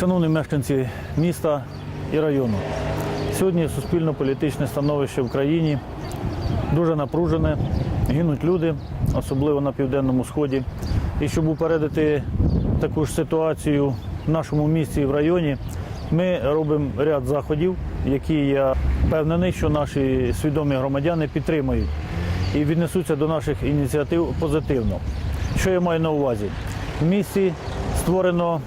Шановні мешканці міста і району, сьогодні суспільно-політичне становище в країні дуже напружене, гинуть люди, особливо на південному сході. І щоб упередити таку ж ситуацію в нашому місті і в районі, ми робимо ряд заходів, які я впевнений, що наші свідомі громадяни підтримають і віднесуться до наших ініціатив позитивно. Що я маю на увазі? В місті створено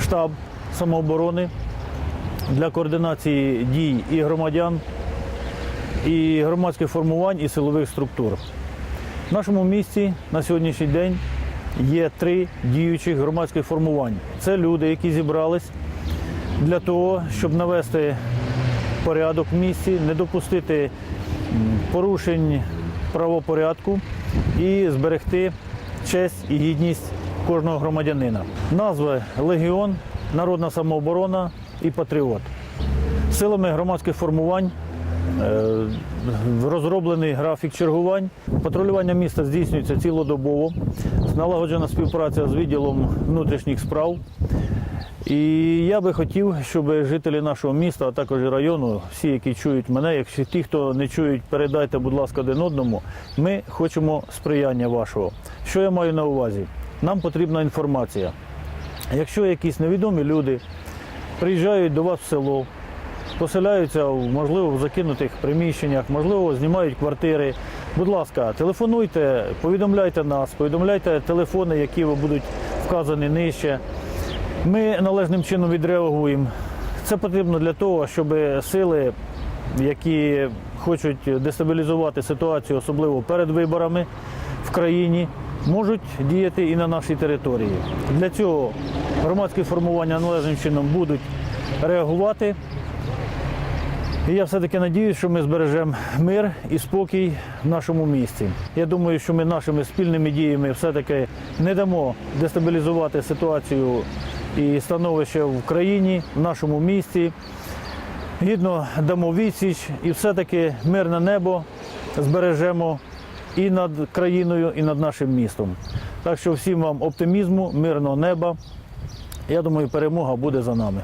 штаб самооборони для координації дій і громадян, і громадських формувань, і силових структур. В нашому місті на сьогоднішній день є три діючих громадських формувань. Це люди, які зібрались для того, щоб навести порядок в місті, не допустити порушень правопорядку і зберегти честь і гідність кожного громадянина. Назви Легіон, Народна самооборона і Патріот. Силами громадських формувань е, розроблений графік чергувань. Патрулювання міста здійснюється цілодобово. Налагоджена співпраця з відділом внутрішніх справ. І я би хотів, щоб жителі нашого міста, а також району, всі, які чують мене, якщо ті, хто не чують, передайте, будь ласка, один одному. Ми хочемо сприяння вашого. Що я маю на увазі? Нам потрібна інформація. Якщо якісь невідомі люди приїжджають до вас в село, поселяються, можливо, в закинутих приміщеннях, можливо, знімають квартири. Будь ласка, телефонуйте, повідомляйте нас, повідомляйте телефони, які будуть вказані нижче. Ми належним чином відреагуємо. Це потрібно для того, щоб сили, які хочуть дестабілізувати ситуацію, особливо перед виборами в країні, можуть діяти і на нашій території. Для цього громадські формування належним чином будуть реагувати. І я все-таки надіюсь, що ми збережемо мир і спокій в нашому місті. Я думаю, що ми нашими спільними діями все-таки не дамо дестабілізувати ситуацію і становище в країні, в нашому місті. Гідно дамо відсіч і все-таки мирне небо збережемо і над країною, і над нашим містом. Так що всім вам оптимізму, мирного неба. Я думаю, перемога буде за нами.